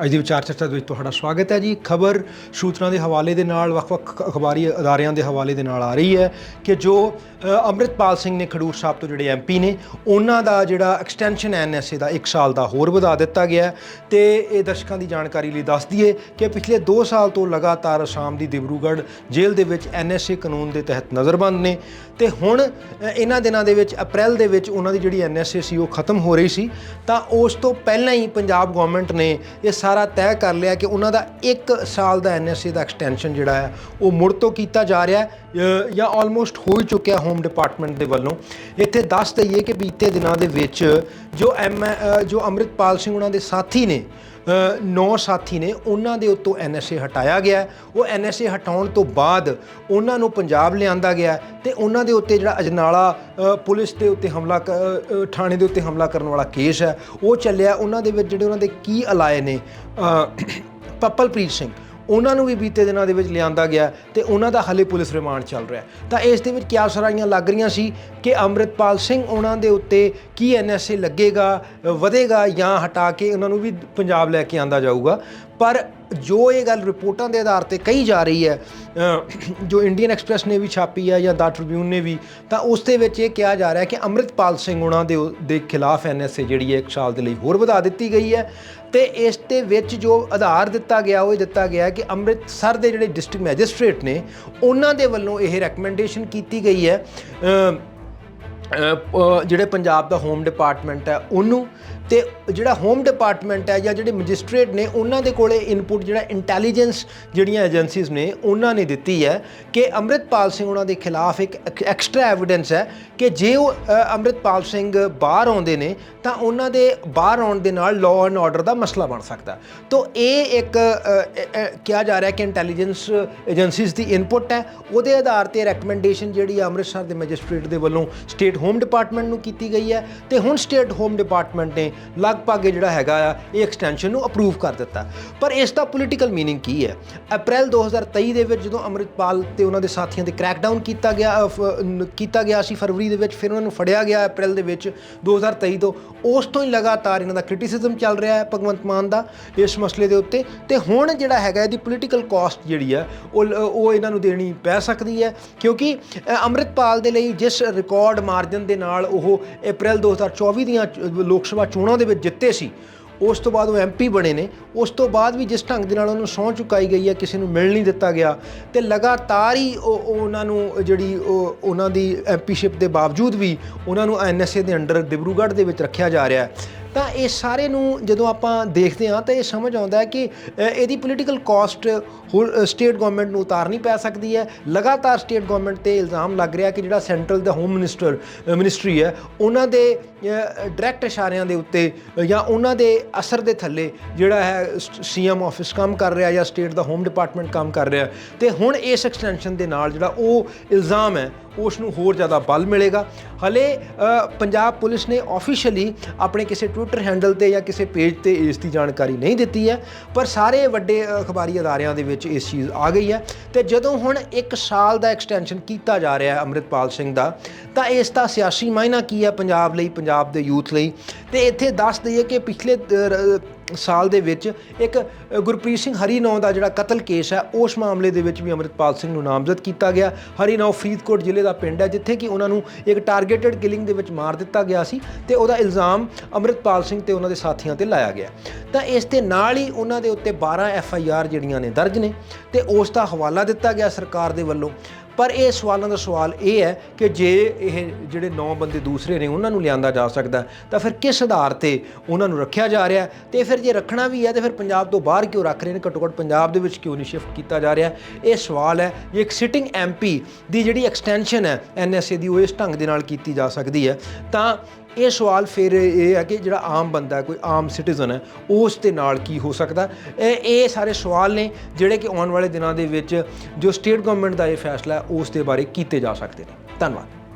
ਅੱਜ ਦੀ ਵਿਚਾਰ ਚਰਚਾ ਦੇ ਵਿੱਚ ਤੁਹਾਡਾ ਸਵਾਗਤ ਹੈ ਜੀ। ਖਬਰ ਸੂਤਰਾਂ ਦੇ ਹਵਾਲੇ ਦੇ ਨਾਲ ਵੱਖ-ਵੱਖ ਅਖਬਾਰੀ ਅਦਾਰਿਆਂ ਦੇ ਹਵਾਲੇ ਦੇ ਨਾਲ ਆ ਰਹੀ ਹੈ ਕਿ ਜੋ ਅ, ਅੰਮ੍ਰਿਤਪਾਲ ਸਿੰਘ ਨੇ ਖਡੂਰ ਸਾਹਿਬ ਤੋਂ ਜਿਹੜੇ ਐਮਪੀ ਨੇ ਉਹਨਾਂ ਦਾ ਜਿਹੜਾ ਐਕਸਟੈਂਸ਼ਨ ਐਨਐਸਏ ਦਾ 1 ਸਾਲ ਦਾ ਹੋਰ ਵਧਾ ਦਿੱਤਾ ਗਿਆ ਹੈ। ਤੇ ਇਹ ਦਰਸ਼ਕਾਂ ਦੀ ਜਾਣਕਾਰੀ ਲਈ ਦੱਸ ਦਈਏ ਕਿ ਪਿਛਲੇ 2 ਸਾਲ ਤੋਂ ਲਗਾਤਾਰ ਅਸਾਮ ਦੀ ਦਿਬਰੂਗੜ੍ਹ ਜੇਲ੍ਹ ਦੇ ਵਿੱਚ ਐਨਐਸਏ ਕਾਨੂੰਨ ਦੇ ਤਹਿਤ ਨਜ਼ਰਬੰਦ ਨੇ। ਤੇ ਹੁਣ ਇਹਨਾਂ ਦਿਨਾਂ ਦੇ ਵਿੱਚ ਅਪ੍ਰੈਲ ਦੇ ਵਿੱਚ ਉਹਨਾਂ ਦੀ ਜਿਹੜੀ ਐਨਐਸਏ ਸੀ ਉਹ ਖਤਮ ਹੋ ਰਹੀ ਸੀ। ਤਾਂ ਉਸ ਤੋਂ ਪਹਿਲਾਂ ਹੀ ਪੰਜਾਬ ਗਵਰਨਮੈਂਟ ਨੇ ਇਸ ਸਾਰਾ ਤੈਅ ਕਰ ਲਿਆ ਕਿ ਉਹਨਾਂ ਦਾ 1 ਸਾਲ ਦਾ ਐਨਐਸਏ ਦਾ ਐਕਸਟੈਂਸ਼ਨ ਜਿਹੜਾ ਹੈ, ਉਹ ਮੁੜ ਤੋਂ ਕੀਤਾ ਜਾ ਰਿਹਾ ਹੈ ਜਾਂ ਆਲਮੋਸਟ ਹੋ ਹੀ ਚੁੱਕਿਆ ਹੋਮ ਡਿਪਾਰਟਮੈਂਟ ਦੇ ਵੱਲੋਂ। ਇੱਥੇ ਦੱਸ ਦਈਏ ਕਿ ਬੀਤੇ ਦਿਨਾਂ ਦੇ ਵਿੱਚ ਜੋ ਐਮ ਜੋ ਅੰਮ੍ਰਿਤਪਾਲ ਸਿੰਘ ਉਹਨਾਂ ਦੇ ਸਾਥੀ ਨੇ ਅ, ਨੌ ਸਾਥੀ ਨੇ ਉਹਨਾਂ ਦੇ ਉੱਤੋਂ ਐਨਐਸਏ ਹਟਾਇਆ ਗਿਆ। ਹੈ। ਉਹ ਐਨਐਸਏ ਹਟਾਉਣ ਤੋਂ ਬਾਅਦ ਉਹਨਾਂ ਨੂੰ ਪੰਜਾਬ ਲਿਆਂਦਾ ਗਿਆ ਹੈ ਤੇ ਉਹਨਾਂ ਦੇ ਉੱਤੇ ਜਿਹੜਾ ਅਜਨਾਲਾ ਪੁਲਿਸ ਦੇ ਉੱਤੇ ਹਮਲਾ ਕ- ਥਾਣੇ ਦੇ ਉੱਤੇ ਹਮਲਾ ਕਰਨ ਵਾਲਾ ਕੇਸ ਹੈ। ਉਹ ਚੱਲਿਆ। ਉਹਨਾਂ ਦੇ ਵਿੱਚ ਜਿਹੜੇ ਉਹਨਾਂ ਦੇ ਕੀ ਅਲਾਏ ਨੇ ਅ, ਪੱਪਲਪ੍ਰੀਤ ਸਿੰਘ। ਉਹਨਾਂ ਨੂੰ ਵੀ ਬੀਤੇ ਦਿਨਾਂ ਦੇ ਵਿੱਚ ਲਿਆਂਦਾ ਗਿਆ ਤੇ ਉਹਨਾਂ ਦਾ ਹਲੇ ਪੁਲਿਸ ਰਿਮਾਂਡ ਚੱਲ ਰਿਹਾ। ਤਾਂ ਇਸ ਦੇ ਵਿੱਚ ਕਿਆ ਸਰਾਈਆਂ ਲੱਗ ਰਹੀਆਂ ਸੀ ਕਿ ਅੰਮ੍ਰਿਤਪਾਲ ਸਿੰਘ ਉਹਨਾਂ ਦੇ ਉੱਤੇ ਕੀ ਐਨਐਸਏ ਲੱਗੇਗਾ, ਵਧੇਗਾ ਜਾਂ ਹਟਾ ਕੇ ਉਹਨਾਂ ਨੂੰ ਵੀ ਪੰਜਾਬ ਲੈ ਕੇ ਆਂਦਾ ਜਾਊਗਾ। ਪਰ ਜੋ ਇਹ ਗੱਲ ਰਿਪੋਰਟਾਂ ਦੇ ਆਧਾਰ ਤੇ ਕਹੀ ਜਾ ਰਹੀ ਹੈ ਜੋ ਇੰਡੀਅਨ ਐਕਸਪ੍ਰੈਸ ਨੇ ਵੀ ਛਾਪੀ ਹੈ ਜਾਂ ਦਾ ਟ੍ਰਿਬਿਊਨ ਨੇ ਵੀ, ਤਾਂ ਉਸ ਦੇ ਵਿੱਚ ਇਹ ਕਿਹਾ ਜਾ ਰਿਹਾ ਕਿ ਅੰਮ੍ਰਿਤਪਾਲ ਸਿੰਘ ਉਹਨਾਂ ਦੇ ਦੇ ਖਿਲਾਫ ਐਨਐਸਏ ਜਿਹੜੀ ਹੈ ਇੱਕ ਸਾਲ ਦੇ ਲਈ ਹੋਰ ਵਧਾ ਦਿੱਤੀ ਗਈ ਹੈ ਤੇ ਇਸ ਦੇ ਵਿੱਚ ਜੋ ਆਧਾਰ ਦਿੱਤਾ ਗਿਆ, ਉਹ ਇਹ ਦਿੱਤਾ ਗਿਆ ਕਿ ਅੰਮ੍ਰਿਤਸਰ ਦੇ ਜਿਹੜੇ ਡਿਸਟ੍ਰਿਕਟ ਮੈਜਿਸਟ੍ਰੇਟ ਨੇ, ਉਹਨਾਂ ਦੇ ਵੱਲੋਂ ਇਹ ਰეკਮੈਂਡੇਸ਼ਨ ਕੀਤੀ ਗਈ ਹੈ ਜਿਹੜੇ ਪੰਜਾਬ ਦਾ ਹੋਮ ਡਿਪਾਰਟਮੈਂਟ ਹੈ ਉਹਨੂੰ ਤੇ ਜਿਹੜਾ ਹੋਮ ਡਿਪਾਰਟਮੈਂਟ ਹੈ ਜਾਂ ਜਿਹੜੇ ਮੈਜਿਸਟ੍ਰੇਟ ਨੇ ਉਹਨਾਂ ਦੇ ਕੋਲੇ ਇਨਪੁਟ ਜਿਹੜਾ ਇੰਟੈਲੀਜੈਂਸ ਜਿਹੜੀਆਂ ਏਜੰਸੀਜ਼ ਨੇ ਉਹਨਾਂ ਨੇ ਦਿੱਤੀ ਹੈ ਕਿ ਅੰਮ੍ਰਿਤਪਾਲ ਸਿੰਘ ਉਹਨਾਂ ਦੇ ਖਿਲਾਫ ਇੱਕ ਐਕਸਟਰਾ ਐਵੀਡੈਂਸ ਹੈ ਕਿ ਜੇ ਉਹ ਅ, ਅੰਮ੍ਰਿਤਪਾਲ ਸਿੰਘ ਬਾਹਰ ਆਉਂਦੇ ਨੇ ਤਾਂ ਉਹਨਾਂ ਦੇ ਬਾਹਰ ਆਉਣ ਦੇ ਨਾਲ ਲਾਅ ਐਂਡ ਆਰਡਰ ਦਾ ਮਸਲਾ ਬਣ ਸਕਦਾ। ਤੋਂ ਇਹ ਇੱਕ ਕਿਹਾ ਜਾ ਰਿਹਾ ਕਿ ਇੰਟੈਲੀਜੈਂਸ ਏਜੰਸੀਜ਼ ਦੀ ਇਨਪੁਟ ਹੈ। ਉਹਦੇ ਆਧਾਰ ਤੇ ਰეკਮੈਂਡੇਸ਼ਨ ਜਿਹੜੀ ਅੰਮ੍ਰਿਤਸਰ ਦੇ ਮੈਜਿਸਟ੍ਰੇਟ ਦੇ ਵੱਲੋਂ ਸਟੇਟ ਹੋਮ ਡਿਪਾਰਟਮੈਂਟ ਨੂੰ ਕੀਤੀ ਗਈ ਹੈ ਤੇ ਹੁਣ ਸਟੇਟ ਹੋਮ ਡਿਪਾਰਟਮੈਂਟ ਨੇ ਲਗਭਗ ਜਿਹੜਾ ਹੈਗਾ ਆ, ਇਹ ਐਕਸਟੈਂਸ਼ਨ ਨੂੰ ਅਪਰੂਵ ਕਰ ਦਿੱਤਾ। ਪਰ ਇਸ ਦਾ ਪੋਲੀਟੀਕਲ ਮੀਨਿੰਗ ਕੀ ਹੈ? ਅਪ੍ਰੈਲ 2023 ਦੇ ਵਿੱਚ ਜਦੋਂ ਅਮਰਿਤਪਾਲ ਤੇ ਉਹਨਾਂ ਦੇ ਸਾਥੀਆਂ ਤੇ ਕ੍ਰੈਕਡਾਊਨ ਕੀਤਾ ਗਿਆ ਕੀਤਾ ਗਿਆ ਸੀ, ਫਰਵਰੀ ਦੇ ਵਿੱਚ ਫਿਰ ਉਹਨਾਂ ਨੂੰ ਫੜਿਆ ਗਿਆ ਅਪ੍ਰੈਲ ਦੇ ਵਿੱਚ 2023 ਤੋਂ। ਉਸ ਤੋਂ ਹੀ ਲਗਾਤਾਰ ਇਹਨਾਂ ਦਾ ਕ੍ਰਿਟਿਸਿਜ਼ਮ ਚੱਲ ਰਿਹਾ ਹੈ ਭਗਵੰਤ ਮਾਨ ਦਾ ਇਸ ਮਸਲੇ ਦੇ ਉੱਤੇ। ਤੇ ਹੁਣ ਜਿਹੜਾ ਹੈਗਾ ਇਹਦੀ ਪੋਲੀਟੀਕਲ ਕਾਸਟ ਜਿਹੜੀ ਹੈ ਉਹ ਲ- ਉਹ ਇਹਨਾਂ ਨੂੰ ਦੇਣੀ ਪੈ ਸਕਦੀ ਹੈ। ਕਿਉਂਕਿ ਅ, ਅੰਮ੍ਰਿਤਪਾਲ ਦੇ ਲਈ ਜਿਸ ਰਿਕਾਰਡ ਮਾਰਜਨ ਦੇ ਨਾਲ ਉਹ ਅਪ੍ਰੈਲ 2024 ਦੀਆਂ ਲੋਕ ਸਭਾ ਚੋਣਾਂ ਦੇ ਵਿੱਚ ਜਿੱਤੇ ਸੀ ਉਸ ਤੋਂ ਬਾਅਦ ਉਹ ਐਮਪੀ ਬਣੇ ਨੇ। ਉਸ ਤੋਂ ਬਾਅਦ ਵੀ ਜਿਸ ਢੰਗ ਦੇ ਨਾਲ ਉਹਨੂੰ ਸਹੁੰ ਚੁਕਾਈ ਗਈ ਹੈ, ਕਿਸੇ ਨੂੰ ਮਿਲ ਨਹੀਂ ਦਿੱਤਾ ਗਿਆ। ਤੇ ਲਗਾਤਾਰ ਹੀ ਉਹ ਉਹਨਾਂ ਨੂੰ ਜਿਹੜੀ ਉਹ ਉਹਨਾਂ ਦੀ ਐਮਪੀਸ਼ਿਪ ਦੇ ਬਾਵਜੂਦ ਵੀ ਉਹਨਾਂ ਨੂੰ ਐਨਐਸਏ ਦੇ ਅੰਡਰ ਡਿਬਰੂਗੜ੍ਹ ਦੇ ਵਿੱਚ ਰੱਖਿਆ ਜਾ ਰਿਹਾ ਹੈ। ਤਾਂ ਇਹ ਸਾਰੇ ਨੂੰ ਜਦੋਂ ਆਪਾਂ ਦੇਖਦੇ ਹਾਂ ਤਾਂ ਇਹ ਸਮਝ ਆਉਂਦਾ ਹੈ ਕਿ ਇਹਦੀ ਪੋਲੀਟੀਕਲ ਕਾਸਟ ਹੋਰ ਸਟੇਟ ਗਵਰਨਮੈਂਟ ਨੂੰ ਉਤਾਰਨੀ ਪੈ ਸਕਦੀ ਹੈ। ਲਗਾਤਾਰ ਸਟੇਟ ਗਵਰਨਮੈਂਟ ਤੇ ਇਲਜ਼ਾਮ ਲੱਗ ਰਿਹਾ ਕਿ ਜਿਹੜਾ ਸੈਂਟਰਲ ਦਾ ਹੋਮ ਮਿਨਿਸਟਰ ਮਿਨਿਸਟਰੀ ਹੈ, ਉਹਨਾਂ ਦੇ ਡਾਇਰੈਕਟ ਇਸ਼ਾਰਿਆਂ ਦੇ ਉੱਤੇ ਜਾਂ ਉਹਨਾਂ ਦੇ ਅਸਰ ਦੇ ਥੱਲੇ ਜਿਹੜਾ ਹੈ ਸੀਐਮ ਆਫਿਸ ਕੰਮ ਕਰ ਰਿਹਾ ਜਾਂ ਸਟੇਟ ਦਾ ਹੋਮ ਡਿਪਾਰਟਮੈਂਟ ਕੰਮ ਕਰ ਰਿਹਾ। ਤੇ ਹੁਣ ਇਸ ਐਕਸਟੈਂਸ਼ਨ ਦੇ ਨਾਲ ਜਿਹੜਾ ਉਹ ਇਲਜ਼ਾਮ ਹੈ ਉਸ ਨੂੰ ਹੋਰ ਜ਼ਿਆਦਾ ਬਲ ਮਿਲੇਗਾ। ਹਲੇ ਪੰਜਾਬ ਪੁਲਿਸ ਨੇ ਆਫੀਸ਼ੀਅਲੀ ਆਪਣੇ ਕਿਸੇ ਟਵਿੱਟਰ ਹੈਂਡਲ ਤੇ ਜਾਂ ਕਿਸੇ ਪੇਜ ਤੇ ਇਸ ਦੀ ਜਾਣਕਾਰੀ ਨਹੀਂ ਦਿੱਤੀ ਹੈ, ਪਰ ਸਾਰੇ ਵੱਡੇ ਅਖਬਾਰੀ ਅਦਾਰਿਆਂ ਦੇ ਵਿੱਚ ਇਸ ਚੀਜ਼ ਆ ਗਈ ਹੈ। ਤੇ ਜਦੋਂ ਹੁਣ 1 ਸਾਲ ਦਾ ਐਕਸਟੈਂਸ਼ਨ ਕੀਤਾ ਜਾ ਰਿਹਾ ਹੈ ਅੰਮ੍ਰਿਤਪਾਲ ਸਿੰਘ ਦਾ, ਤਾਂ ਇਸ ਦਾ ਸਿਆਸੀ ਮਾਇਨਾ ਕੀ ਹੈ ਪੰਜਾਬ ਲਈ, ਪੰਜਾਬ ਦੇ ਯੂਥ ਲਈ? ਤੇ ਇੱਥੇ ਦੱਸ ਦਈਏ ਕਿ ਪਿਛਲੇ ਸਾਲ ਦੇ ਵਿੱਚ ਇੱਕ ਗੁਰਪ੍ਰੀਤ ਸਿੰਘ ਹਰੀ ਨਾਂ ਦਾ ਜਿਹੜਾ ਕਤਲ ਕੇਸ ਹੈ, ਉਸ ਮਾਮਲੇ ਦੇ ਵਿੱਚ ਵੀ ਅੰਮ੍ਰਿਤਪਾਲ ਸਿੰਘ ਨੂੰ ਨਾਮਜ਼ਦ ਕੀਤਾ ਗਿਆ। ਹਰੀ ਨਾਂ ਫਰੀਦਕੋਟ ਜ਼ਿਲ੍ਹੇ ਦਾ ਪਿੰਡ ਹੈ, ਜਿੱਥੇ ਕਿ ਉਹਨਾਂ ਨੂੰ ਇੱਕ ਟਾਰਗੇਟਡ ਕਿਲਿੰਗ ਦੇ ਵਿੱਚ ਮਾਰ ਦਿੱਤਾ ਗਿਆ ਸੀ ਤੇ ਉਹਦਾ ਇਲਜ਼ਾਮ ਅੰਮ੍ਰਿਤਪਾਲ ਸਿੰਘ ਤੇ ਉਹਨਾਂ ਦੇ ਸਾਥੀਆਂ ਤੇ ਲਾਇਆ ਗਿਆ। ਤਾਂ ਇਸ ਦੇ ਨਾਲ ਹੀ ਉਹਨਾਂ ਦੇ ਉੱਤੇ 12 ਐਫ ਆਈ ਆਰ ਜਿਹੜੀਆਂ ਨੇ ਦਰਜ ਨੇ ਤੇ ਉਸ ਦਾ ਹਵਾਲਾ ਦਿੱਤਾ ਗਿਆ ਸਰਕਾਰ ਦੇ ਵੱਲੋਂ। ਪਰ ਇਹ ਸਵਾਲਾਂ ਦਾ ਸਵਾਲ ਇਹ ਹੈ ਕਿ ਜੇ ਇਹ ਜਿਹੜੇ 9 ਬੰਦੇ ਦੂਸਰੇ ਨੇ, ਉਹਨਾਂ ਨੂੰ ਲਿਆਂਦਾ ਜਾ ਸਕਦਾ ਤਾਂ ਫਿਰ ਕਿਸ ਆਧਾਰ ਤੇ ਉਹਨਾਂ ਨੂੰ ਰੱਖਿਆ ਜਾ ਰਿਹਾ ਹੈ? ਤੇ ਫਿਰ ਜੇ ਰੱਖਣਾ ਵੀ ਹੈ, ਤੇ ਫਿਰ ਪੰਜਾਬ ਤੋਂ ਬਾਹਰ ਕਿਉਂ ਰੱਖ ਰਹੇ ਨੇ ਘੱਟੋ ਘੱਟ ਪੰਜਾਬ ਦੇ ਵਿੱਚ ਕਿਉਂ ਨਹੀਂ ਸ਼ਿਫਟ ਕੀਤਾ ਜਾ ਰਿਹਾ ਇਹ ਸਵਾਲ ਹੈ, ਜੇ ਇੱਕ ਸਿਟਿੰਗ ਐਮਪੀ ਦੀ ਜਿਹੜੀ ਐਕਸਟੈਂਸ਼ਨ ਹੈ ਐਨਐਸਏ ਦੀ, ਉਹ ਇਸ ਢੰਗ ਦੇ ਨਾਲ ਕੀਤੀ ਜਾ ਸਕਦੀ ਹੈ, ਤਾਂ ਇਹ ਸਵਾਲ ਫਿਰ ਇਹ ਹੈ ਕਿ ਜਿਹੜਾ ਆਮ ਬੰਦਾ ਕੋਈ ਆਮ ਸਿਟੀਜ਼ਨ ਹੈ, ਉਸ ਦੇ ਨਾਲ ਕੀ ਹੋ ਸਕਦਾ? ਇਹ ਇਹ ਸਾਰੇ ਸਵਾਲ ਨੇ ਜਿਹੜੇ ਕਿ ਆਉਣ ਵਾਲੇ ਦਿਨਾਂ ਦੇ ਵਿੱਚ ਜੋ ਸਟੇਟ ਗਵਰਨਮੈਂਟ ਦਾ ਇਹ ਫੈਸਲਾ ਹੈ, ਉਸ ਦੇ ਬਾਰੇ ਕੀਤੇ ਜਾ ਸਕਦੇ ਨੇ। ਧੰਨਵਾਦ।